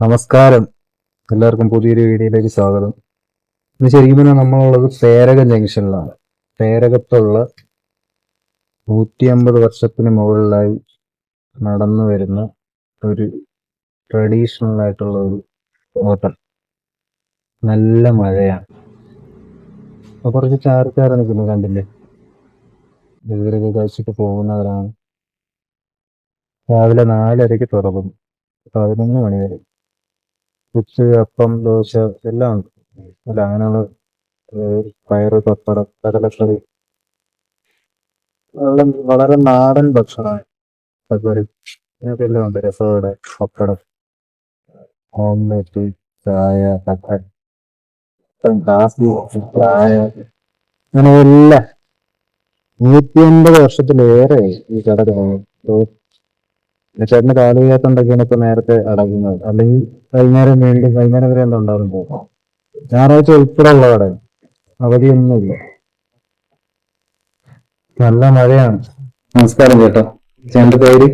നമസ്കാരം. എല്ലാവർക്കും പുതിയൊരു വീഡിയോയിലേക്ക് സ്വാഗതം. ഇന്ന് ശരിക്കും പറഞ്ഞാൽ നമ്മളുള്ളത് പേരക ജംഗ്ഷനിലാണ്. പേരകത്തുള്ള നൂറ്റി അമ്പത് വർഷത്തിന് മുകളിലായി നടന്നു വരുന്ന ഒരു ട്രഡീഷണൽ ആയിട്ടുള്ള ഒരു ഹോട്ടൽ. നല്ല മഴയാണ്. അപ്പൊ കുറച്ച് ചാർക്കാരെ നിൽക്കുന്നു കണ്ടില്ലേ? ഇവരൊക്കെ കഴിച്ചിട്ട് പോകുന്നവരാണ്. രാവിലെ നാലരയ്ക്ക് തുറക്കും പതിനൊന്ന് മണി വരെ. പുട്ട് അപ്പം ദോശ എല്ലാം ഉണ്ട്. അല്ല അങ്ങനെയുള്ള പയറ് പപ്പടം കടലക്കറി. വളരെ നാടൻ ഭക്ഷണമാണ്. പച്ചക്കറി ഇങ്ങനത്തെ എല്ലാം ഉണ്ട്. രസവട പപ്പടം ഓംലെറ്റ് ചായ കാഫി ചായ. അങ്ങനെ എല്ലാം നൂറ്റി അൻപത് വർഷത്തിലേറെ ഈ കട ചേട്ടന് കാൽ വയ്യാത്തോണ്ടൊക്കെയാണ് ഇപ്പൊ നേരത്തെ അടങ്ങുന്നത്. അല്ലെങ്കിൽ വൈകുന്നേരം വീണ്ടും വൈകുന്നേരം വരെ എന്താ ഉണ്ടാവും പോകും ഞായറാഴ്ച ഉൾപ്പെടെ ഉള്ള കട അവധിയൊന്നുമില്ല നല്ല മഴയാണ്. നമസ്കാരം ചേട്ടാ. ചേട്ടന്റെ പേര്?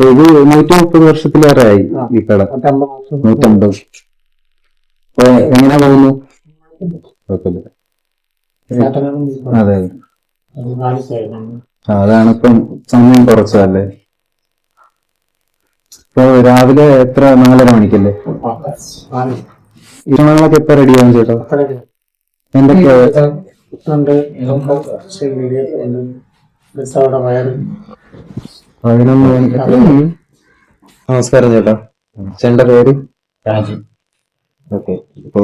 ഇത് നൂറ്റി മുപ്പത് വർഷത്തിലേറെയായി ഈ കട. നൂറ്റമ്പത് അപ്പൊ എങ്ങനെ പോകുന്നു? അതെ. അതാണ് ഇപ്പം സമയം കുറച്ചല്ലേ ഇപ്പൊ രാവിലെ എത്ര? നാലര മണിക്കല്ലേ? ഇഷ്ടങ്ങളൊക്കെ എപ്പോ റെഡിയാവും ചേട്ടാ. എന്തൊക്കെ നമസ്കാരം ചേട്ടാ. ചേട്ടന്റെ പേര്? ഓക്കെ. ഇപ്പോ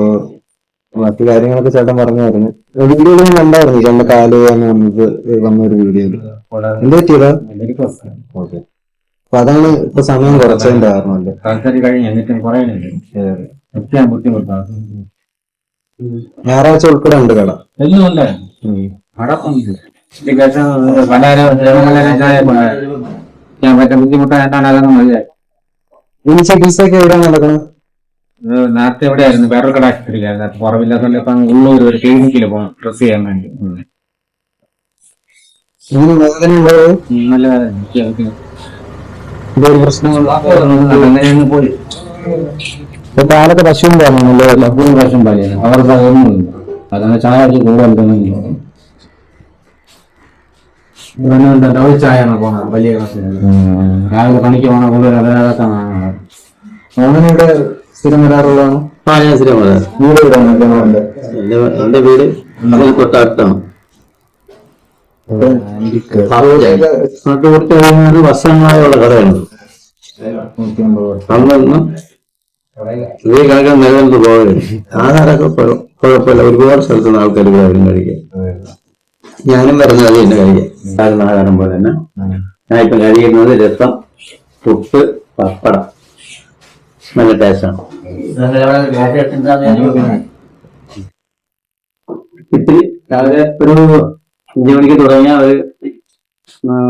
ബാക്കി കാര്യങ്ങളൊക്കെ ചേട്ടൻ പറഞ്ഞു പറഞ്ഞായിരുന്നു വീഡിയോ കണ്ടായിരുന്നു? ചേട്ടന്റെ കാൽ എന്ന് വന്നത് വന്ന ഒരു വീഡിയോ എന്ത് പറ്റിയതാ? ഓക്കെ. അപ്പൊ അതാണ് ഇപ്പൊ സമയം കുറച്ചതിന്റെ കാരണമല്ലേ? സർജറി കഴിഞ്ഞ് എന്നിട്ടും കുറയുന്നില്ല എത്തിയാൻ ബുദ്ധിമുട്ടാണ് ഞായറാഴ്ച ഉൾപ്പെടെ ഉണ്ട് കട. നടക്കുന്നില്ല ഞാൻ പറ്റ. ബുദ്ധിമുട്ടായിട്ടാണ് അതൊന്നും മതിയായി ഇനി ചികിത്സയൊക്കെ എവിടെ നടക്കണം ഇത് നേരത്തെ എവിടെയായിരുന്നു? വേറൊരു കട ആശുപത്രിയിലായിരുന്നു. കുറവില്ലാത്തതുകൊണ്ട് ഇപ്പം ഉള്ളൂർ ഒരു ക്ലിനിക്കിൽ പോകണം ഡ്രസ് ചെയ്യാൻ വേണ്ടി. നല്ല വേദന. പ്രശ്നമുള്ള അങ്ങനെയങ്ങ് പോയി ഇപ്പൊ കാലൊക്കെ പശുവും തോന്നുന്നല്ലോ ലഭ്യം പശുവും പാലിയാണ് അവർക്ക് അതൊന്നുമില്ല അതാണ് ചായ അടിച്ച് കൂടുതൽ ഒരു ചായ ആണ് വലിയ രാവിലെ പണിക്ക് പോകണ കൂടുതൽ അതൊക്കെ അങ്ങനെ ഇവിടെ സ്ഥിരം വരാറുള്ളതാണ്? ആ ഞാൻ സ്ഥിരം വരാറ്. വീട് ഇവിടെയാണ് എന്റെ വീട് തൊട്ടടുത്താണ്. കഴിഞ്ഞാൽ വർഷങ്ങളായുള്ള കടയാണ് അന്നൊന്നും ഇതേ കണക്കാൻ നിലനിന്ന് പോകരുത് ആഹാരമൊക്കെ കുഴ- കുഴപ്പമില്ല ഒരുപാട് സ്ഥലത്ത് നിന്ന് ആൾക്കാർ ഇവിടെ വരും കഴിക്കാൻ ഞാനും വരുന്നത് അത് തന്നെ കഴിക്കാം. സാധാരണ ആഹാരം പോലെ തന്നെ. ഞാൻ ഇപ്പൊ കഴിക്കുന്നത് രസം പുട്ട് പപ്പടം. നല്ല ടേസ്റ്റാണ് ഇത്തിരി രാവിലെ ഒരു അഞ്ചു മണിക്ക് തുടങ്ങിയ ഒരു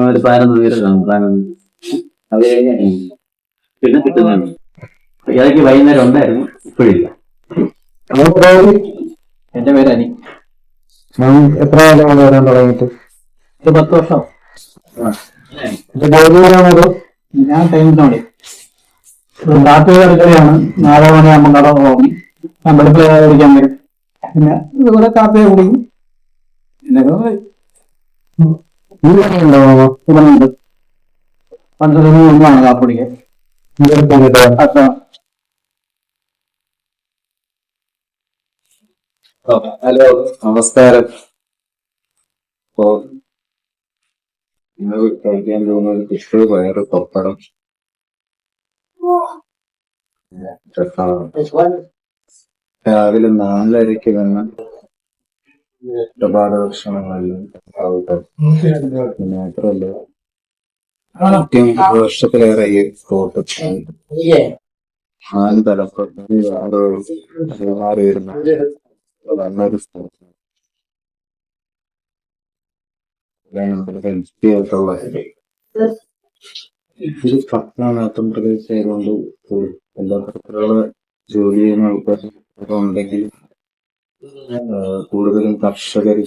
ഒരു പതിനൊന്ന് പേര് കാണും പതിനൊന്ന് അത് കഴിഞ്ഞ് പിന്നെ കിട്ടുന്നതാണ്. ഇടയ്ക്ക് വൈകുന്നേരം ഉണ്ടായിരുന്നു ഇപ്പോഴില്ല. എന്റെ പേര് അനി. എത്ര കാലമാണ് വരാൻ തുടങ്ങിയിട്ട്? ഇത് പത്ത് വർഷം. ഇത് ഞാൻ ടൈമിനോട് രാത്രി അടുക്കളയാണ് നാലോ മണിയാകുമ്പോൾ കട തുടങ്ങി ഞാൻ കുടിക്കാൻ വരും. പിന്നെ ഇവിടെ കാപ്പി കുടിക്കും. പിന്നെ ഉണ്ടോ ഇവിടുണ്ട് പന്ത്രണ്ട് ഒന്നാണ് കാപ്പി കുടിക്കാൻ അത്ര ഹലോ നമസ്കാരം. ഇപ്പോ ഇന്ന് കഴിക്കാൻ പോകുന്ന ഒരു ഫിഷ് പയറ് പപ്പടം. രാവിലെ നാലരയ്ക്ക് വേണം ഒരുപാട് ഭക്ഷണങ്ങളെല്ലാം ആവട്ടെ പിന്നെ മാത്രമല്ല വർഷത്തിലേറെ ഈ സ്പോട്ട് നാല് തലപ്പത്തി ആറ് മാറി വരുന്ന നല്ലൊരു സ്ഥലം ഹെൽത്തി ആയിട്ടുള്ള ഇത് പട്ടണാത്തം പ്രദേശമായതുകൊണ്ട് എല്ലാ തരത്തിലുള്ള ജോലി ചെയ്യുന്ന ആൾക്കാർ ഉണ്ടെങ്കിൽ കൂടുതലും കർഷകർ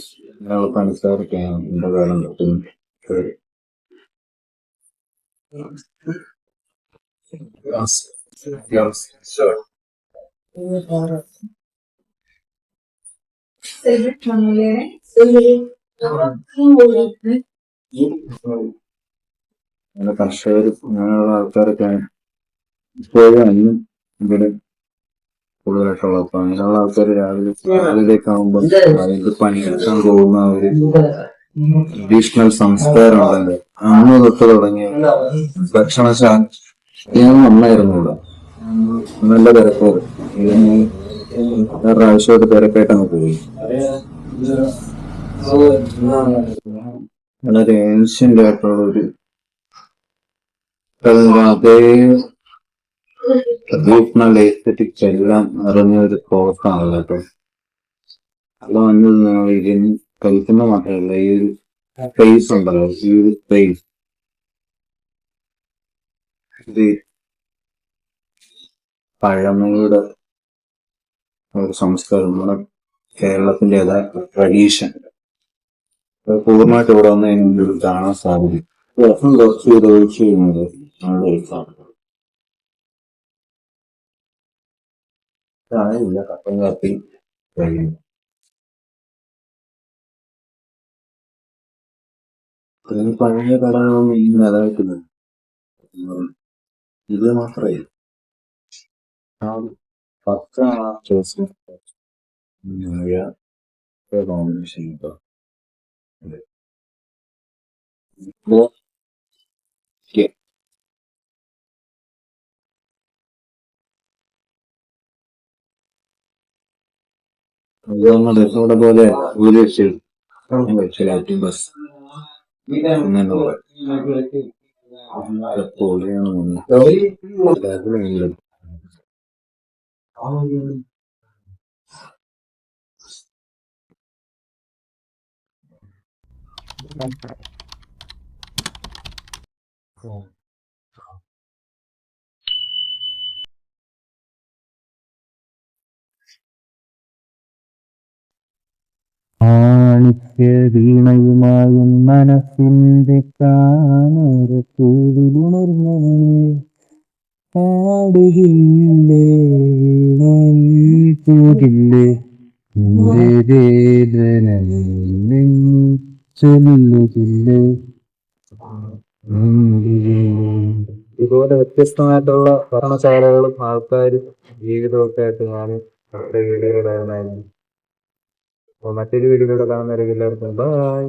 പണിക്കാരൊക്കെയാണ് അങ്ങനെ കർഷകർ അങ്ങനെയുള്ള ആൾക്കാരൊക്കെ ഇപ്പോഴും അന്നും ഇവിടെ കൂടുതലായിട്ടുള്ളത് അപ്പൊ അങ്ങനെയുള്ള ആൾക്കാർ രാവിലെ രാവിലേക്ക് ആകുമ്പോൾ ഇത് പണിയെടുക്കാൻ പോകുന്ന ഒരു ട്രഡീഷണൽ സംസ്കാരം അതിന്റെ അന്ന് തൊട്ട് തുടങ്ങിയ ഭക്ഷണശാല ഞാൻ നന്നായിരുന്നു ഇവിടെ നല്ല തിരക്കോട് വേറെ പ്രാവശ്യമായിട്ട് തിരക്കായിട്ട് അങ്ങ് പോയി. വളരെ ഏൻഷ്യന്റ് ആയിട്ടുള്ള ഒരു അതേ ട്രഡീഷണൽ എസ്തറ്റിക്സ് എല്ലാം നിറഞ്ഞ ഒരു തോട്ടാണ് കേട്ടോ. അത് വന്നത് നിങ്ങൾ ഇതിന് കളിക്കുന്ന മാത്രമല്ല ഈ ഒരു സ്പേസ് ഉണ്ടല്ലോ ഈ ഒരു സ്പേസ് പഴമയുടെ ഒരു സംസ്കാരം നമ്മുടെ കേരളത്തിന്റെതായ ട്രഡീഷൻ പൂർണമായിട്ട് ഇവിടെ വന്ന് കഴിഞ്ഞാൽ കാണാൻ സാധിക്കും. കുറച്ച് ഒഴിച്ചാണ് ഇവിടെ കട്ടൻ കാപ്പി കഴിയും ഇതിന് പഴയ കടകളൊന്നും ഇനി നിലനിൽക്കുന്നത്. ഇത് മാത്രമേ ആ കോമ്പിനേഷൻ കേട്ടോ ഇതൊന്നും രസോടെ പോലെ ഒരു വെച്ചിട്ട് ബസ്. അങ്ങനെ പൊളിയാണ് അതിലുണ്ട് മാണിക്യ വീണയുമായും മനസ്സിന്റെ കാനര കൂടിലുണർന്നവനെ പാടുകില്ലേ? ചൊല്ലുകില്ലേ ഇതുപോലെ വ്യത്യസ്തമായിട്ടുള്ള ഭരണശാലകളും ആൾക്കാരും ജീവിതമൊക്കെ ആയിട്ട് ഞാൻ വീഡിയോയിലുണ്ടായിരുന്നു അപ്പൊ മറ്റൊരു വീഡിയോയിലൂടെ കാണുന്നവരെല്ലാവർക്കും ബൈ